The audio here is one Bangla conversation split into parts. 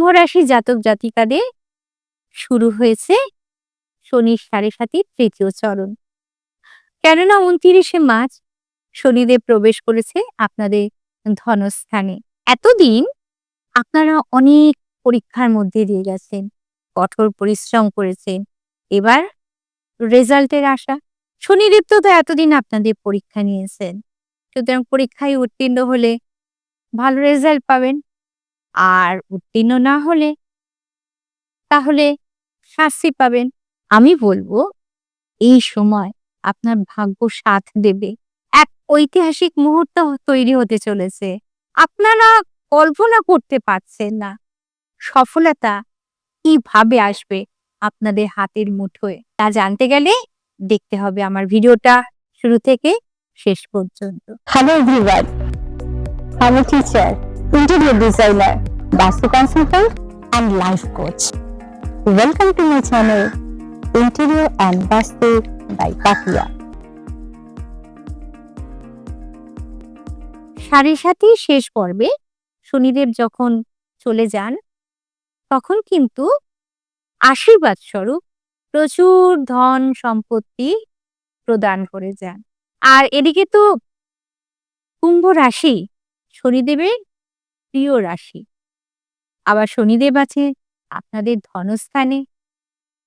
কুম্ভ রাশি জাতক জাতিকাদের শুরু হয়েছে শনির সাড়ে সাতির তৃতীয় চরণ। কেননা উনতিরিশে মার্চ শনিদেব প্রবেশ করেছে আপনাদের ধনস্থানে। এতদিন আপনারা অনেক পরীক্ষার মধ্যে দিয়ে গেছেন, কঠোর পরিশ্রম করেছেন, এবার রেজাল্টের আশা। শনিদেব তো এতদিন আপনাদের পরীক্ষা নিয়েছেন, সুতরাং পরীক্ষায় উত্তীর্ণ হলে ভালো রেজাল্ট পাবেন। আর উত্তীর্ণ না হলে তাহলে শাস্তি পাবেন। আমি বলব এই সময় আপনার ভাগ্য সাথ দেবে। এক ঐতিহাসিক মুহূর্ত তৈরি হতে চলেছে। আপনারা কল্পনা করতে পারছেন না সফলতা কীভাবে আসবে আপনাদের হাতের মুঠোয়। তা জানতে গেলে দেখতে হবে আমার ভিডিওটা শুরু থেকে শেষ পর্যন্ত। Everyone. I'm a teacher, interior designer vastu consultant and life coach welcome to my channel interior and vastu by পাকিয়া সাড়ে সাথে শেষ পর্বে শনিদেব যখন চলে যান, তখন কিন্তু আশীর্বাদ স্বরূপ প্রচুর ধন সম্পত্তি প্রদান করে যান। আর এদিকে তো কুম্ভ রাশি শনিদেবের প্রিয় রাশি। আবার শনিদেব আছে আপনাদের ধনস্থানে।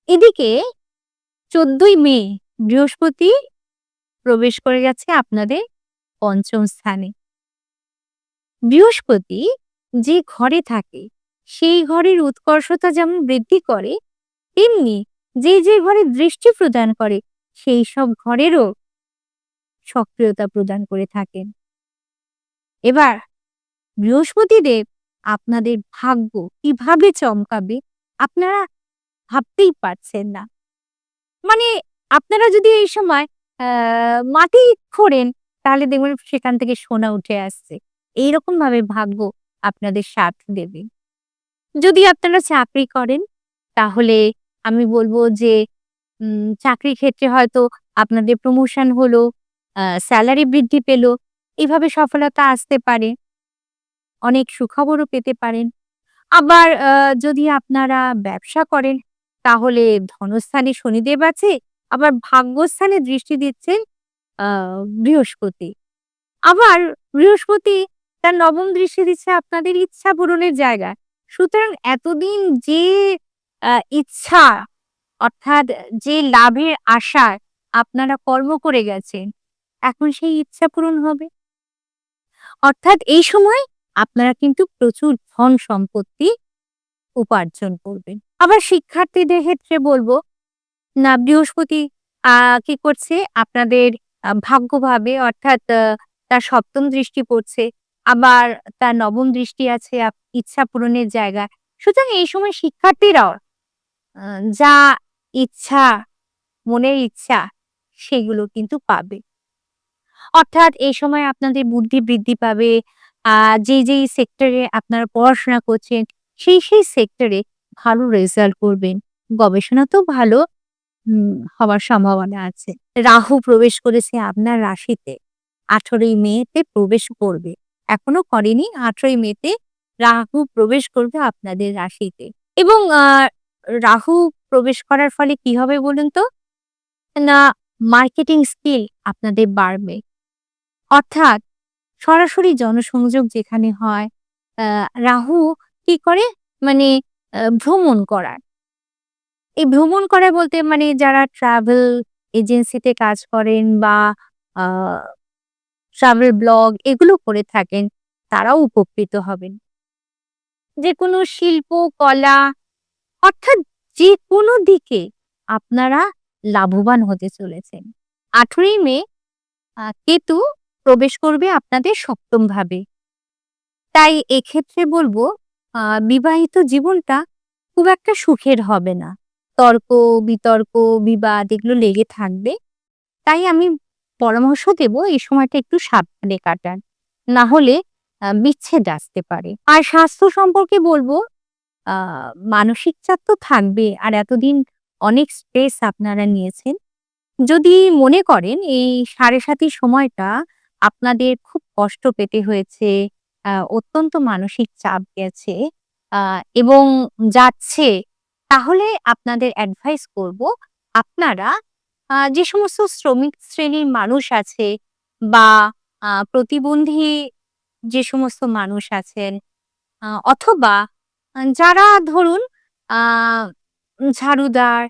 এদিকে চোদ্দই মে বৃহস্পতি প্রবেশ করে গেছে আপনাদের পঞ্চম স্থানে। বৃহস্পতি যে ঘরে থাকে, সেই ঘরের উৎকর্ষতা যেমন বৃদ্ধি করে, তেমনি যে যে ঘরে দৃষ্টি প্রদান করে, সেই সব ঘরেরও সক্রিয়তা প্রদান করে থাকেন। এবার বৃহস্পতি দেব আপনাদের ভাগ্য কীভাবে চমকাবে আপনারা ভাবতেই পারছেন না। মানে আপনারা যদি এই সময় মাটি খোঁড়েন, তাহলে দেখবেন সেখান থেকে সোনা উঠে আসছে। এইরকম ভাবে ভাগ্য আপনাদের সাথ দেবে। যদি আপনারা চাকরি করেন, তাহলে আমি বলব যে চাকরির ক্ষেত্রে হয়তো আপনাদের প্রমোশন হলো স্যালারি বৃদ্ধি পেল, এইভাবে সফলতা আসতে পারে। অনেক সুখবরও পেতে পারেন। আবার যদি আপনারা ব্যবসা করেন, তাহলে ধনস্থানে শনিদেব আছে, আবার ভাগ্যস্থানে দৃষ্টি দিচ্ছেন বৃহস্পতি। আবার বৃহস্পতি তার নবম দৃষ্টি দিচ্ছে আপনাদের ইচ্ছা পূরণের জায়গা। সুতরাং এতদিন যে ইচ্ছা, অর্থাৎ যে লাভের আশা আপনারা কর্ম করে গেছেন, এখন সেই ইচ্ছা পূরণ হবে। অর্থাৎ এই সময় আপনারা কিন্তু প্রচুর ধন সম্পত্তি উপার্জন করবেন। আবার শিক্ষার্থীদের ক্ষেত্রে বলব, না, বৃহস্পতি কি করছে? আপনাদের ভাগ্যভাবে অর্থাৎ তার সপ্তম দৃষ্টি পড়ছে, আবার তার নবম দৃষ্টি আছে ইচ্ছা পূরণের জায়গা। সুতরাং এই সময় শিক্ষার্থীরাও যা ইচ্ছা, মনের ইচ্ছা, সেগুলো কিন্তু পাবে। অর্থাৎ এই সময় আপনাদের বুদ্ধি বৃদ্ধি পাবে যে যেই সেক্টরে আপনারা পড়াশোনা করছেন, সেই সেই সেক্টরে ভালো রেজাল্ট করবেন। গবেষণা তো ভালো হওয়ার সম্ভাবনা আছে। রাহু প্রবেশ করেছে আপনার রাশিতে, আঠারোই মেতে প্রবেশ করবে। এখনও করেনি, আঠারোই মেতে রাহু প্রবেশ করবে আপনাদের রাশিতে। এবং রাহু প্রবেশ করার ফলে কি হবে বলুন তো? না মার্কেটিং স্কিল আপনাদের বাড়বে। অর্থাৎ সরাসরি জনসংযোগ যেখানে হয় রাহু কি করে? মানে ভ্রমণ করার। এই ভ্রমণ করা বলতে মানে যারা ট্রাভেল এজেন্সিতে কাজ করেন বা ট্রাভেল ব্লগ এগুলো করে থাকেন, তারাও উপকৃত হবেন। যে কোনো শিল্প, কলা, অর্থাৎ যে কোনো দিকে আপনারা লাভবান হতে চলেছেন। আঠেরোই মে কেতু প্রবেশ করবে আপনাদের সপ্তম ভাবে তাই এক্ষেত্রে বলব বিবাহিত জীবনটা খুব একটা সুখের হবে না। তর্ক, বিতর্ক, বিবাদ এগুলো লেগে থাকবে। তাই আমি পরামর্শ দেব এই সময়টা একটু সাবধানে কাটান। না হলে বিচ্ছেদ আসতে পারে। আর স্বাস্থ্য সম্পর্কে বলব মানসিক চাপ তো থাকবে। আর এতদিন অনেক স্ট্রেস আপনারা নিয়েছেন। যদি মনে করেন, এই সাড়ে সাতির সময়টা আপনাদের খুব কষ্ট পেতে হয়েছে অত্যন্ত মানসিক চাপ গেছে এবং যাচ্ছে, তাহলে আপনাদের অ্যাডভাইস করব, আপনারা যে সমস্ত শ্রমিক শ্রেণির মানুষ আছে বা প্রতিবন্ধী যে সমস্ত মানুষ আছেন অথবা, যারা ধরুন ঝাড়ুদার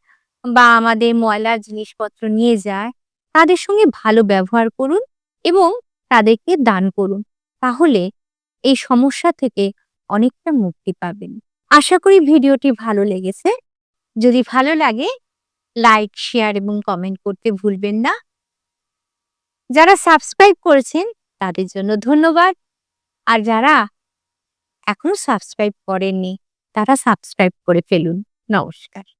বা আমাদের ময়লার জিনিসপত্র নিয়ে যায়, তাদের সঙ্গে ভালো ব্যবহার করুন এবং তাদেরকে দান করুন। তাহলে এই সমস্যা থেকে অনেকটা মুক্তি পাবেন। আশা করি ভিডিওটি ভালো লেগেছে। যদি ভালো লাগে লাইক শেয়ার এবং কমেন্ট করতে ভুলবেন না। যারা সাবস্ক্রাইব করেছেন, তাদের জন্য ধন্যবাদ। আর যারা এখনও সাবস্ক্রাইব করেননি, তারা সাবস্ক্রাইব করে ফেলুন। নমস্কার।